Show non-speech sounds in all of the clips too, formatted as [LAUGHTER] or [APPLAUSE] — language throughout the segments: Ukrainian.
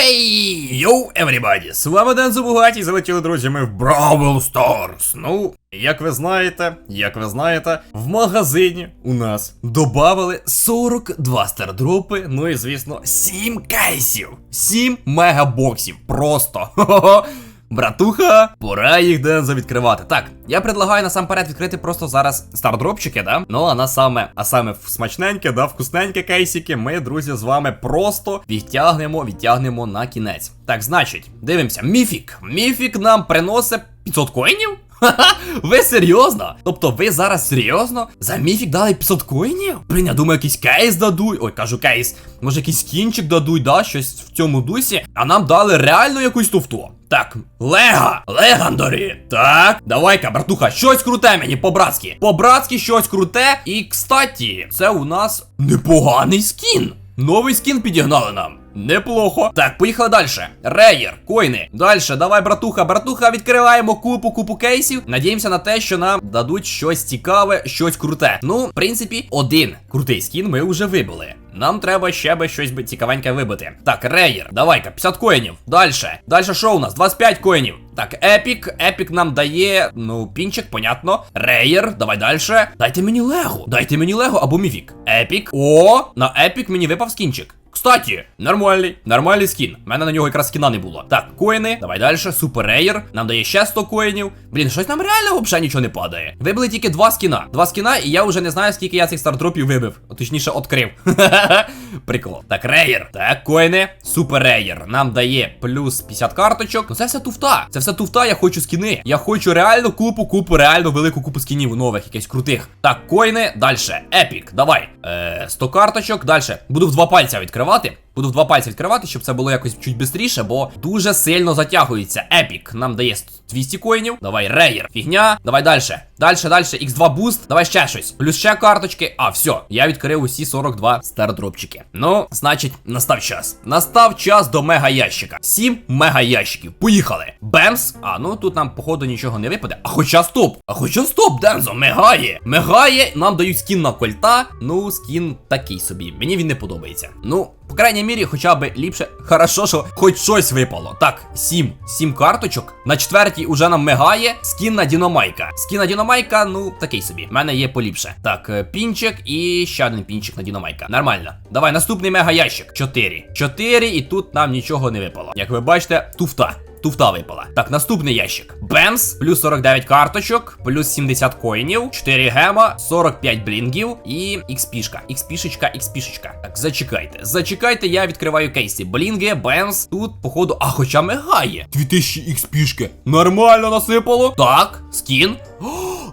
Хей, йоу, everybody! З вами Ден Зубугаті, залетіли друзі, ми в Бравл Старс. Ну, як ви знаєте, як ви знаєте, в магазині у нас додали 42 стардропи, ну і звісно, 7 кейсів, 7 мегабоксів. Просто. [LAUGHS] Хо-хо-хо. Братуха, пора їх де відкривати. Так, я предлагаю насамперед відкрити просто зараз стардропчики, да? Ну, а на саме, а саме смачненьке, да, вкусненьке кейсики, ми, друзі, з вами просто відтягнемо, відтягнемо на кінець. Так, значить, дивимося, міфік. Міфік нам приносить 500 коїнів? Ха-ха, [LAUGHS] ви серйозно? Тобто ви зараз серйозно? За міфік дали 500 коїнів? Блін, я думаю, якийсь кейс дадуть. Ой, кажу кейс. Може якийсь кінчик дадуть, да? Щось в цьому дусі. А нам дали реально якусь туфту. Так, Лега, Легандарі. Так, давай-ка, братуха, щось круте мені по-братськи. По-братськи щось круте. І, кстаті, це у нас непоганий скін. Новий скін підігнали нам. Неплохо. Так, поїхали далі. Реєр, койни. Далі, давай, братуха, братуха, відкриваємо купу, купу кейсів. Надіємося на те, що нам дадуть щось цікаве, щось круте. Ну, в принципі, один крутий скін ми вже вибили. Нам треба ще би щось би цікавеньке вибити. Так, реєр, давай-ка, 50 коїнів. Дальше. Дальше що у нас? 25 коїнів. Так, епік. Епік нам дає, ну, пінчик, понятно. Реєр, давай далі. Дайте мені лего. Дайте мені лего або міфік. Епік. О, на епік мені випав скінчик. Кстати, нормальний, нормальний скін. У мене на нього якраз скіна не було. Так, коїни, давай далі. Суперейер. Нам дає ще 100 коїнів. Блін, щось нам реально взагалі нічого не падає. Вибили тільки два скіна. Два скіна, і я вже не знаю, скільки я цих стардропів вибив. Точніше, відкрив. [LAUGHS] Прикол. Так, рейер. Так, коїни. Супер рейер. Нам дає плюс 50 карточок. Ну це все туфта. Це все туфта, я хочу скіни. Я хочу реально купу, купу, реально велику купу скінів нових, якихось крутих. Так, коїни. Далі. Епік. Давай. Е, 100 карточок. Далі. Буду в два пальця відкривати. Буду в два пальці відкривати, щоб це було якось чуть швидше, бо дуже сильно затягується. Епік нам дає 200 коїнів. Давай, рейер. Фігня. Давай далі. Далі, далі. X2 буст. Давай ще щось. Плюс ще карточки. А, все. Я відкрив усі 42 стардропчики. Ну, значить, настав час. Настав час до мега ящика. 7 мега ящиків. Поїхали. Бемс. А, ну тут нам, походу, нічого не випаде. А хоча стоп. А хоча стоп, Дензо, мигає. Мигає. Нам дають скін на кольта. Ну, скін такий собі. Мені він не подобається. Ну, по крайній мірі, хоча б ліпше. Хорошо, що хоч щось випало. Так, 7. 7 карточок. На четвертій уже нам мигає. Скін на Діномайка. Скін на Діномайка, ну, такий собі. У мене є поліпше. Так, е, пінчик і ще один пінчик на Діномайка. Нормально. Давай, наступний мега ящик. 4. 4, і тут нам нічого не випало. Як ви бачите, туфта. Туфта випала. Так, наступний ящик. Бемс, плюс 49 карточок, плюс 70 коїнів, 4 гема, 45 блінгів і XP-шка. XP-шечка. Так, зачекайте. Зачекайте, я відкриваю кейси. Блінги, бемс. Тут, походу, а хоча мигає. 2000 XP-шки. Нормально насипало. Так, скін. О,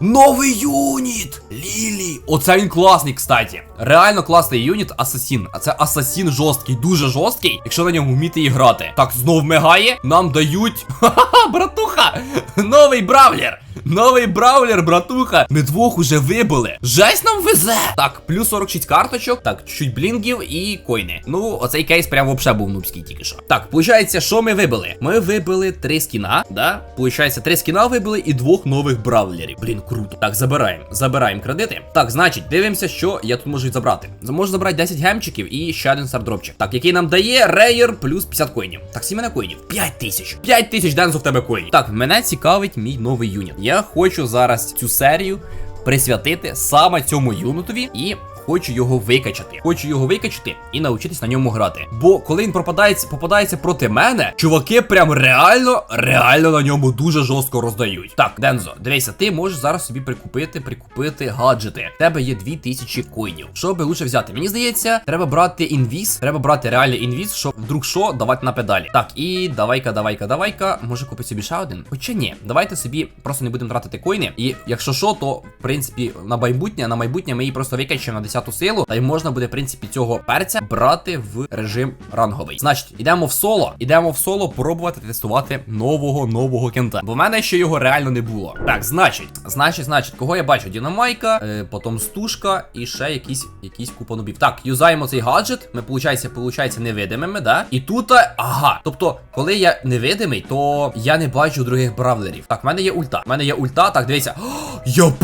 новий юніт! Лілі. Оце він класний, кстати. Реально класний юніт Асасін. А це Асасін жорсткий, дуже жорсткий, якщо на ньому вміти і грати. Так, знов мигає. Нам дають. [LAUGHS] Ха-ха, братуха! Новий бравлер! Новий браулер, братуха. Ми двох уже вибили. Жесть нам везе. Так, плюс 46 карточок. Так, чуть-чуть блінгів і койни. Ну, оцей кейс прям вообще був нубський тільки що. Так, получається, що ми вибили? Ми вибили три скіна, да? Получається, три скіна вибили і двох нових бравлерів. Блін, круто. Так, забираємо. Забираємо кредити. Так, значить, дивимося, що я тут можу забрати. Можу забрати 10 гемчиків і ще один стардропчик. Так, який нам дає рейер плюс 50 коїнів. Так, сімена коїнів. 5 тисяч. 5 тисяч дензу в тебе коїнів. Так, мене цікавить мій новий юніт. Я хочу зараз цю серію присвятити саме цьому юнитові і. Хочу його викачати. Хочу його викачати і навчитись на ньому грати. Бо коли він попадається, попадається проти мене, чуваки прям реально, реально на ньому дуже жорстко роздають. Так, Дензо, дивися, ти можеш зараз собі прикупити, прикупити гаджети. В тебе є 2000 коїнів. Що би лучше взяти? Мені здається, треба брати інвіз, треба брати реальний інвіз, щоб вдруг що давати на педалі. Так, і давай-ка, давай-ка, давай-ка. Може купити собі ще один? Хоча ні, давайте собі просто не будемо тратити коїни. І якщо що, то в принципі на майбутнє, на майбутнє ми її просто викачаємо на 10 силу, та й можна буде, в принципі, цього перця брати в режим ранговий. Значить, йдемо в соло, йдемо в соло пробувати тестувати нового нового кента. Бо в мене ще його реально не було. Так, значить, значить, значить, кого я бачу? Дінамайка, е, потім стужка і ще якісь якісь купа нубів. Так, юзаємо цей гаджет. Ми, получається, получається невидимими, да? І тут, ага. Тобто, коли я невидимий, то я не бачу других бравлерів. Так, в мене є ульта. В мене є ульта. Так, дивіться. [GASPS]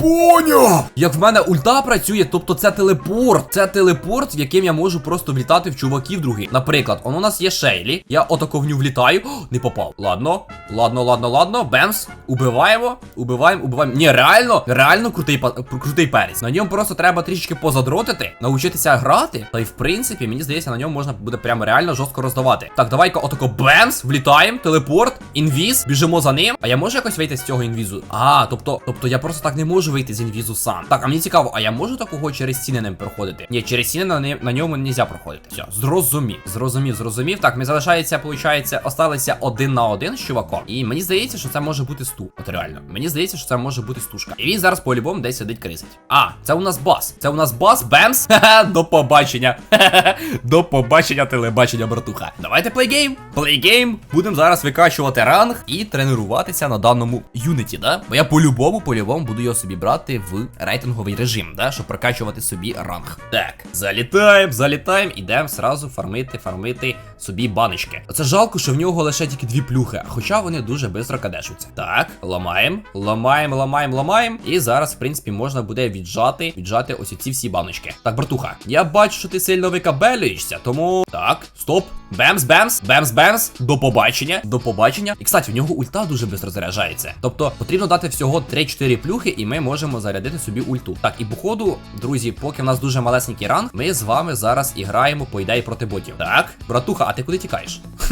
О! Як в мене ульта працює, тобто це телепорт телепорт. Це телепорт, яким я можу просто влітати в чуваків других. Наприклад, он у нас є Шейлі. Я отако в ню влітаю. О, не попав. Ладно, ладно, ладно, ладно. Бемс. Убиваємо, убиваємо, убиваємо. Ні, реально, реально крутий крутий перець. На ньому просто треба трішки позадротити, навчитися грати. Та й в принципі, мені здається, на ньому можна буде прямо реально жорстко роздавати. Так, давай-ка отако бемс, влітаємо, телепорт, інвіз, біжимо за ним. А я можу якось вийти з цього інвізу? А, тобто, тобто я просто так не можу вийти з інвізу сам. Так, а мені цікаво, а я можу такого через стіни ним проходити? Ні, через стіни на, ним- на ньому не можна проходити. Все, зрозумів, зрозумів, зрозумів. Так, ми залишається, виходить, осталися один на один з чуваком. І мені здається, що це може бути сту. От реально. Мені здається, що це може бути стушка. І він зараз по-любому десь сидить крисить. А, це у нас бас. Це у нас бас, бемс. [LAUGHS] До побачення. До побачення, телебачення, братуха. Давайте плейгейм. Плейгейм. Будемо зараз викачувати ранг і тренуватися на даному юніті, да? Бо я по-любому, по-любому буду його собі брати в рейтинговий режим, да? Щоб прокачувати собі ранг. Так, залітаємо, залітаємо, ідемо сразу фармити, фармити собі баночки. Оце жалко, що в нього лише тільки дві плюхи, хоча вони дуже швидко кадешуться. Так, ламаємо, ламаємо, ламаємо, ламаємо. І зараз, в принципі, можна буде віджати, віджати ось ці всі баночки. Так, братуха, я бачу, що ти сильно викабелюєшся, тому. Так, стоп. Бемс, бемс, бемс, бемс. До побачення. До побачення. І кстати, в нього ульта дуже швидко заряджається. Тобто потрібно дати всього 3-4 плюхи, і ми можемо зарядити собі ульту. Так, і походу, друзі, поки в нас дуже малесенький ранг, ми з вами зараз і граємо, по ідеї, проти ботів. Так, братуха, а ти куди тікаєш? [LAUGHS]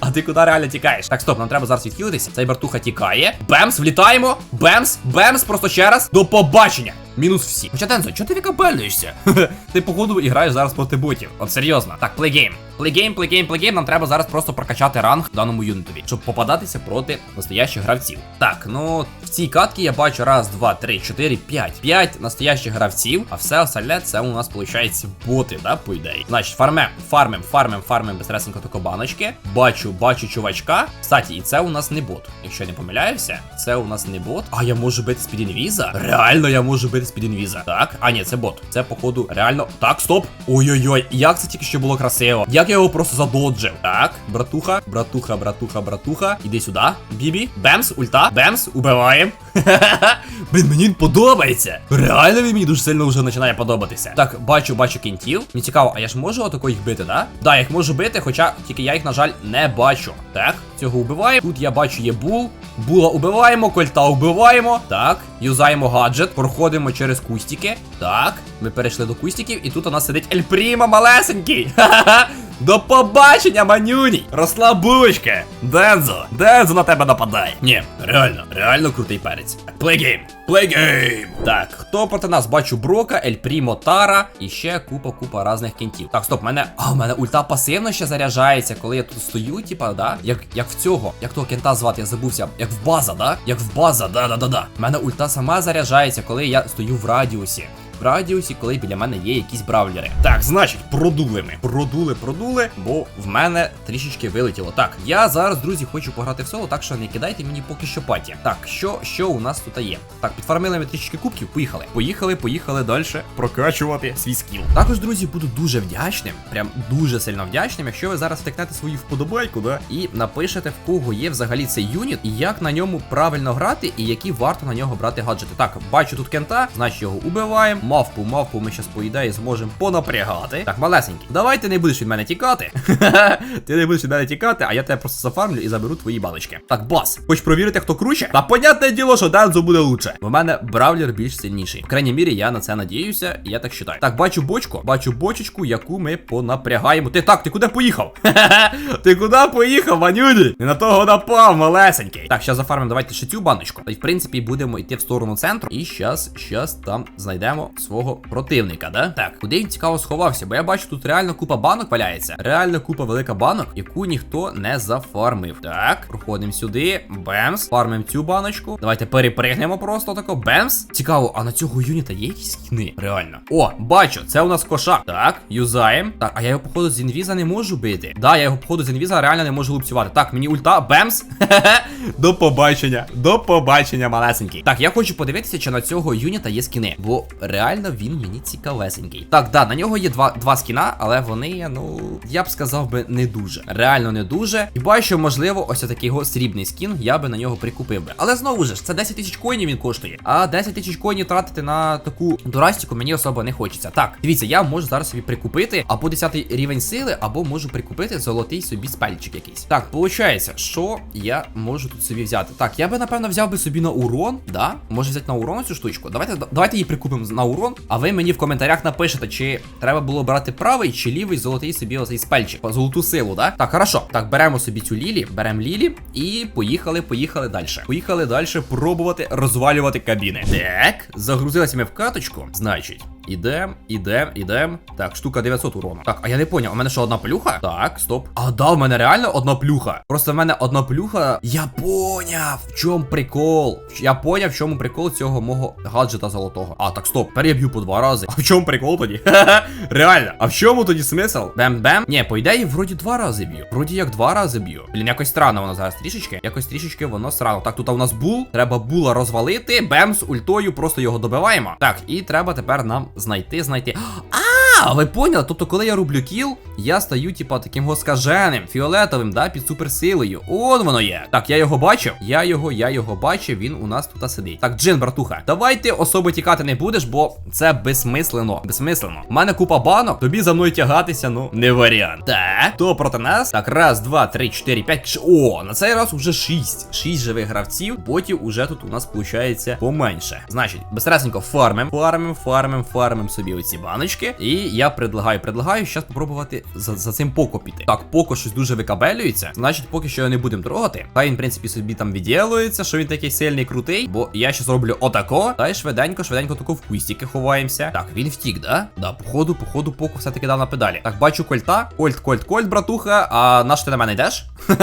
а ти куди реально тікаєш? Так, стоп, нам треба зараз відхилитися. Цей братуха тікає. Бемс, влітаємо. Бемс, бемс, просто ще раз. До побачення. Мінус всі. Хоча Дензо, чого ти викабелюєшся? [LAUGHS] ти, походу, і граєш зараз проти ботів. От серйозно. Так, плейгейм. Плейгейм, плейгейм, плейгейм. Нам треба зараз просто прокачати ранг даному юнітові, щоб попадатися проти настоящих гравців. Так, ну в цій катці я бачу раз, два, три, чотири, п'ять. П'ять настоящих гравців, а все остальне це у нас виходить боти, да, по ідеї. Значить, фармем, фармем, фармем, фармем безресенько тако баночки. Бачу, бачу чувачка. Кстати, і це у нас не бот. Якщо я не помиляюся, це у нас не бот. А я можу бити з-під інвіза? Реально, я можу бити з-під інвіза. Так, а ні, це бот. Це, походу, реально. Так, стоп. Ой-ой-ой, як це тільки що було красиво. Як я його просто задоджив. Так, братуха, братуха, братуха, братуха. Іди сюди. Бібі. Бемс, ульта. Бемс, убиваємо. [LAUGHS] Блін, мені він подобається. Реально він мені дуже сильно вже починає подобатися. Так, бачу, бачу кінтів. Мені цікаво, а я ж можу отако їх бити, да? Да, їх можу бити, хоча тільки я їх, на жаль, не бачу. Так, цього убиваємо. Тут я бачу є бул. Була убиваємо, кольта убиваємо. Так, юзаємо гаджет, проходимо через кустики. Так, ми перейшли до кустиків, і тут у нас сидить Ель Прімо малесенький. Ха-ха-ха. [LAUGHS] До побачення, манюній! Росла булочка! Дензо! Дензо на тебе нападає! Ні, реально, реально крутий перець. Плейгейм! Плейгейм! Так, хто проти нас? Бачу Брока, Ель Прімо, Тара і ще купа-купа різних кінтів. Так, стоп, мене. А, у мене ульта пасивно ще заряджається, коли я тут стою, типа, да? Як як в цього, як того кента звати, я забувся. Як в база, да? Як в база, да-да-да-да. У мене ульта сама заряджається, коли я стою в радіусі в радіусі, коли біля мене є якісь бравлери. Так, значить, продули ми. Продули, продули, бо в мене трішечки вилетіло. Так, я зараз, друзі, хочу пограти в соло, так що не кидайте мені поки що паті. Так, що що у нас тут є? Так, підфармили ми трішечки кубків, поїхали. Поїхали, поїхали далі прокачувати свій скіл. Також, друзі, буду дуже вдячним, прям дуже сильно вдячним, якщо ви зараз втикнете свою вподобайку, да, і напишете, в кого є взагалі цей юніт, і як на ньому правильно грати, і які варто на нього брати гаджети. Так, бачу тут кента, значить його убиваємо. Мавпу, мавпу ми щас по ідеї зможемо понапрягати. Так, малесенький, давай ти не будеш від мене тікати. [LAUGHS] ти не будеш від мене тікати, а я тебе просто зафармлю і заберу твої баночки. Так, бас, хоч провірити, хто круче? Та понятне діло, що Дензо буде лучше. В мене бравлер більш сильніший. В крайній мірі, я на це надіюся, і я так вважаю. Так, бачу бочку, бачу бочечку, яку ми понапрягаємо. Ти так, ти куди поїхав? [LAUGHS] ти куди поїхав, Ванюді? Не на того напав, малесенький. Так, зараз зафармимо, давайте ще цю баночку. І в принципі будемо йти в сторону центру. І щас, щас там знайдемо свого противника, да? Так, куди він цікаво сховався? Бо я бачу, тут реально купа банок валяється. Реально купа велика банок, яку ніхто не зафармив. Так, проходимо сюди. Бемс. Фармимо цю баночку. Давайте перепригнемо просто тако. Бемс. Цікаво, а на цього юніта є якісь скіни? Реально. О, бачу, це у нас кошак. Так, юзаємо. Так, а я його, походу, з інвіза не можу бити. Да, я його, походу, з інвіза реально не можу лупцювати. Так, мені ульта. Бемс. [LAUGHS] До побачення, до побачення, малесенький. Так, я хочу подивитися, чи на цього юніта є скіни, бо реально він мені цікавесенький. Так, да, на нього є два, два скіна, але вони, ну, я б сказав би, не дуже. Реально не дуже. Хіба що, можливо, ось такий його срібний скін, я би на нього прикупив би. Але знову ж, це 10 тисяч коїнів він коштує. А 10 тисяч коїнів тратити на таку дурастіку мені особо не хочеться. Так, дивіться, я можу зараз собі прикупити або 10 рівень сили, або можу прикупити золотий собі спельчик якийсь. Так, виходить, що я можу тут собі взяти. Так, я би напевно взяв би собі на урон. Да? Може взяти на урон цю штучку. Давайте давайте її прикупимо на урон. А ви мені в коментарях напишете, чи треба було брати правий чи лівий золотий собі оцей спельчик. Золоту силу, да? Так, хорошо. Так, беремо собі цю лілі, беремо лілі і поїхали, поїхали далі. Поїхали далі пробувати розвалювати кабіни. Так, загрузилися ми в каточку. Значить. Ідем, ідем, ідем. Так, штука 900 урону. Так, а я не поняв, у мене що одна плюха? Так, стоп. А да, в мене реально одна плюха. Просто в мене одна плюха. Я поняв, в чому прикол. Я поняв, в чому прикол цього мого гаджета золотого. А, так, стоп, переб'ю по два рази. А в чому прикол тоді? [LAUGHS] Реально. А в чому тоді смисл? Бем-бем? Ні, по ідеї, вроді два рази б'ю. Вроді як два рази б'ю. Блін, якось странно воно зараз трішечки. Якось трішечки воно странно. Так, тут у нас бул. Треба була розвалити. Бем з ультою, просто його добиваємо. Так, і треба тепер нам знайти, знайти. А, ви поняли? Тобто, коли я роблю кіл, я стаю, типа, таким госкаженим, фіолетовим, да, під суперсилою. Он воно є. Так, я його бачив. Я його, я його бачив, він у нас тут сидить. Так, Джин, братуха, давай ти особо тікати не будеш, бо це безсмислено. Безсмислено. У мене купа банок, тобі за мною тягатися, ну, не варіант. Так, хто проти нас? Так, раз, два, три, чотири, п'ять. О, на цей раз уже шість. Шість живих гравців. Ботів уже тут у нас виходить поменше. Значить, безстресенько фармим, фармим, фармим, фармим собі оці баночки. І я предлагаю, предлагаю зараз попробувати за, за цим поко піти. Так, поко щось дуже викабелюється. Значить, поки що його не будемо трогати. Хай він, в принципі, собі там відділується, що він такий сильний, крутий. Бо я щас роблю отако. Та й швиденько, швиденько тако в кустики ховаємося. Так, він втік, да? Да, походу, походу, поко все-таки дав на педалі. Так, бачу кольта. Кольт, кольт, кольт, братуха. А наш ти на мене йдеш? [LAUGHS]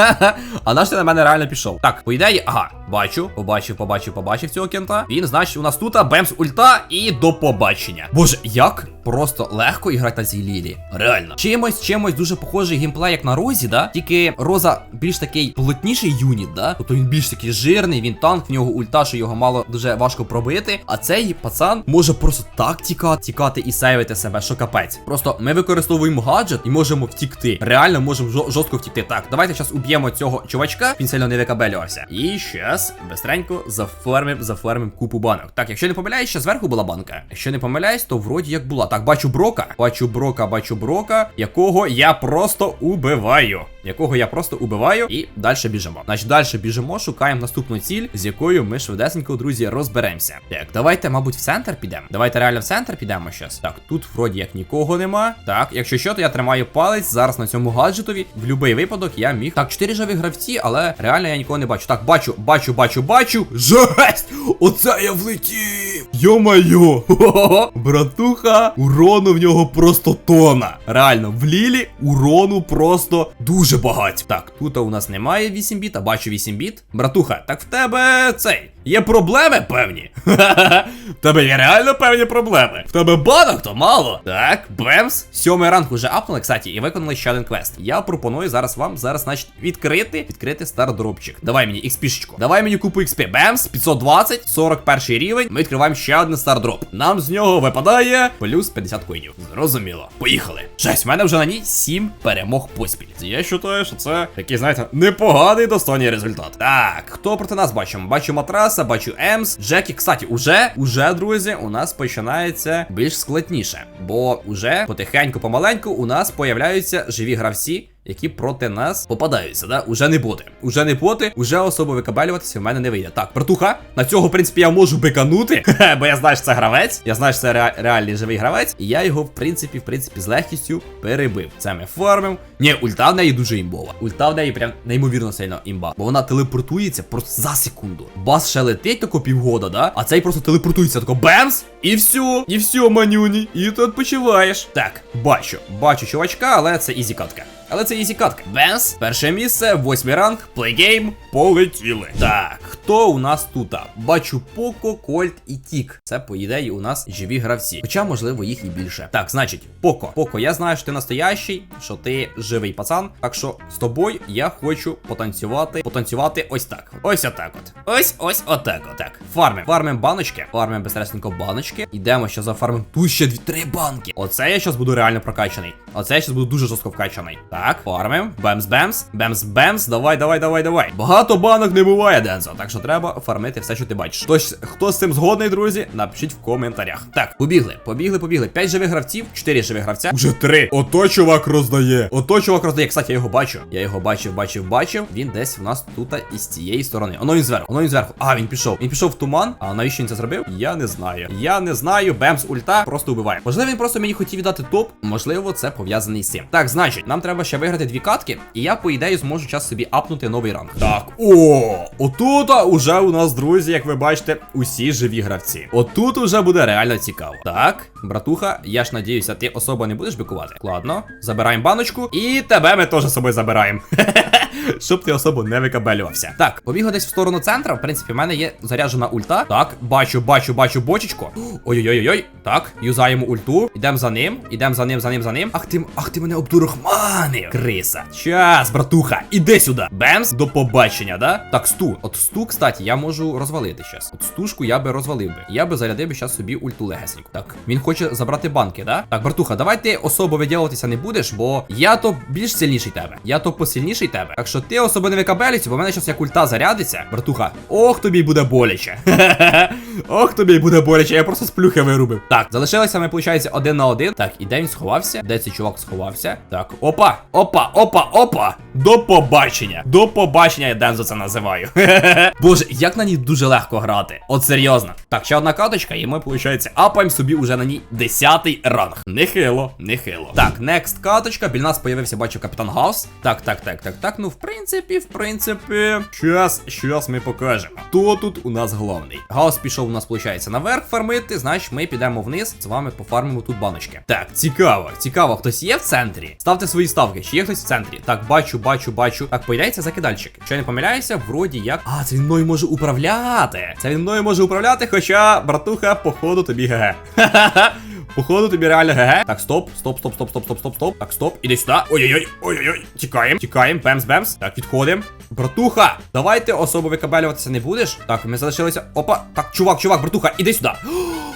а наш ти на мене реально пішов. Так, по ідеї, ага, бачу, побачив, побачив, побачив цього кента. Він, значить, у нас тут бемс ульта і до побачення. Боже, як просто легко іграти на цій лілі. Реально. Чимось, чимось дуже похожий геймплей, як на Розі, да? Тільки Роза більш такий плотніший юніт, да? Тобто він більш такий жирний, він танк, в нього ульта, що його мало дуже важко пробити. А цей пацан може просто так тікати, тікати і сейвити себе, що капець. Просто ми використовуємо гаджет і можемо втікти. Реально можемо жорстко втікти. Так, давайте зараз уб'ємо цього чувачка. Він сильно не викабелювався. І щас бистренько зафармим, зафармим купу банок. Так, якщо не помиляюсь, ще зверху була банка. Якщо не помиляюсь, то вроді як була. Так, бачу брока. Бачу брока, бачу брока, якого я просто убиваю. Якого я просто убиваю, і далі біжимо. Значить, далі біжимо, шукаємо наступну ціль, з якою ми швидесенько, друзі, розберемося. Так, давайте, мабуть, в центр підемо. Давайте реально в центр підемо щас. Так, тут вроді як нікого нема. Так, якщо що, то я тримаю палець зараз на цьому гаджетові. В будь-який випадок я міг. Так, чотири живі гравці, але реально я нікого не бачу. Так, бачу, бачу, бачу, бачу. Жесть! Оце я влетів! Йо-майо! [LAUGHS] Братуха, урону в нього просто тона. Реально, в лілі урону просто дуже багато. Так, тут у нас немає 8 біт, а бачу 8 біт. Братуха, так в тебе цей. Є проблеми певні. [LAUGHS] В тебе є реально певні проблеми. В тебе банок то мало. Так, Бемс. Сьомий ранг уже апнули, кстати, і виконали ще один квест. Я пропоную зараз вам зараз, значить, відкрити, відкрити стардропчик. Давай мені XP-шечку. Давай мені купу XP. Бемс, 520, 41 рівень. Ми відкриваємо ще один стардроп. Нам з нього випадає плюс 50 коїнів. Зрозуміло. Поїхали. Жесть, в мене вже на ній 7 перемог поспіль. Я вважаю, що це такий, знаєте, непоганий достойний результат. Так, хто проти нас бачимо? Бачу матраса, бачу Емс, Джекі. Кстати, уже, уже, друзі, у нас починається більш складніше. Бо уже потихеньку, помаленьку, у нас появляються живі гравці. Які проти нас попадаються, да? Уже не боти. Уже не боти, уже особо викабелюватися в мене не вийде. Так, братуха, на цього, в принципі, я можу биканути, [LAUGHS] бо я знаю, що це гравець. Я знаю, що це ре- реальний живий гравець. І я його, в принципі, в принципі, з легкістю перебив. Це ми фармив. Ні, ульта в неї дуже імбова. Ульта в неї прям неймовірно сильно імба. Бо вона телепортується просто за секунду. Бас ще летить тако півгода, да? А цей просто телепортується тако бемс, і все, і все, манюні. І ти відпочиваєш. Так, бачу, бачу чувачка, але це ізі катка. Але це ізі катка. Бенс, перше місце, восьмий ранг, плейгейм, полетіли. Так, хто у нас тут? Бачу Поко, Кольт і Тік. Це, по ідеї, у нас живі гравці. Хоча, можливо, їх і більше. Так, значить, Поко. Поко, я знаю, що ти настоящий, що ти живий пацан. Так що з тобою я хочу потанцювати. Потанцювати ось так. Ось отак от. Ось ось отак от. Так. Фармим. Фармим баночки. Фармим безстресенько баночки. Ідемо ще за фармим. Тут ще дві три банки. Оце я щас буду реально прокачаний. Оце я щас буду дуже жорстко вкачаний. Так, фармим. Бемс-бемс. Бемс-бемс. Давай, давай, давай, давай. Багато банок не буває, Дензо. Так що треба фармити все, що ти бачиш. Хтось, хто з цим згодний, друзі, напишіть в коментарях. Так, побігли, побігли, побігли. П'ять живих гравців, чотири живих гравця. Уже три. Ото чувак роздає. Ото чувак роздає. Кстати, я його бачу. Я його бачив, бачив, бачив. Він десь у нас тут із цієї сторони. Оно він зверху, оно він зверху. А, він пішов. Він пішов в туман. А навіщо він це зробив? Я не знаю. Я не знаю. Бемс ульта просто убиває. Можливо, він просто мені хотів віддати топ. Можливо, це пов'язаний з цим. Так, значить, нам треба ще виграти дві катки, і я, по ідеї, зможу час собі апнути новий ранг. Так, о, отут уже у нас, друзі, як ви бачите, усі живі гравці. Отут уже буде реально цікаво. Так, братуха, я ж надіюся, ти особо не будеш бікувати. Ладно, забираємо баночку, і тебе ми теж з собою забираємо. [LAUGHS] Щоб ти особо не викабелювався. Так, побігли десь в сторону центра. В принципі, в мене є заряджена ульта. Так, бачу, бачу, бачу бочечку. Ой-ой-ой-ой. Так, юзаємо ульту. Ідемо за ним. Ідемо за ним, за ним, за ним. Ах ти, ах ти мене обдурахманив. Криса. Час, братуха, іди сюди. Бемс, до побачення, да? Так, сту. От сту, кстати, я можу розвалити щас. От стушку я би розвалив би. Я би зарядив щас собі ульту легесеньку. Так, він хоче забрати банки, да? Так, братуха, давай ти особо виділуватися не будеш, бо я то більш сильніший тебе. Я то посильніший тебе. Так що ти особо не викабелюйся, бо в мене зараз як ульта зарядиться. Братуха, ох тобі буде боляче. [LAUGHS] Ох тобі буде боляче, я просто з плюхи вирубив. Так, залишилися ми, виходить, один на один. Так, і де сховався? Де цей чувак сховався? Так, опа, опа, опа, опа. До побачення. До побачення, я Дензо це називаю. [LAUGHS] Боже, як на ній дуже легко грати. От серйозно. Так, ще одна каточка, і ми, виходить, апаємо собі уже на ній 10 ранг. Нехило, нехило. Так, next каточка. Біля нас появився, бачу, капітан Гаус. Так, так, так, так, так. Ну, в принципі, в принципі. Щас, щас ми покажемо. Хто тут у нас головний? Гаус пішов у нас, виходить, наверх фармити, значить ми підемо вниз, з вами пофармимо тут баночки. Так, цікаво, цікаво, хтось є в центрі? Ставте свої ставки, чи є хтось в центрі? Так, бачу, бачу, бачу. Так, появляється закидальчик. Якщо я не помиляюся, вроді як. А, це він мною може управляти. Це він мною може управляти, хоча, братуха, походу тобі ГГ. Ха-ха-ха. Походу тобі реально ГГ. Так, стоп, стоп, стоп, стоп, стоп, стоп, стоп, стоп. Так, стоп, іди сюди. Ой-ой-ой, ой-ой-ой. Тікаємо, тікаємо, бемс, бемс. Так, підходимо. Братуха, давай ти особо викабелюватися не будеш. Так, ми залишилися. Опа. Так, чувак, чувак, братуха, іди сюди. [GASPS]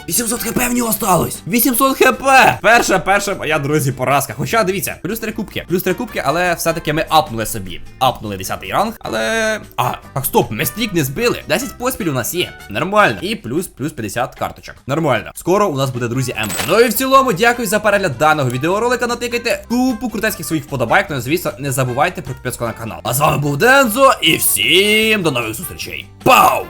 800 хп в нього осталось. 800 хп. Перша, перша моя, друзі, поразка. Хоча дивіться, плюс 3 кубки. Плюс 3 кубки, але все-таки ми апнули собі. Апнули 10 ранг. Але. А, так, стоп, ми стрік не збили. 10 поспіль у нас є. Нормально. І плюс плюс 50 карточок. Нормально. Скоро у нас буде, друзі, Ембер. Ну і в цілому, дякую за перегляд даного відеоролика. Натикайте купу крутецьких своїх вподобайк. Ну і звісно, не забувайте про підписку на канал. А з вами був Дензо, і всім до нових зустрічей. Пау!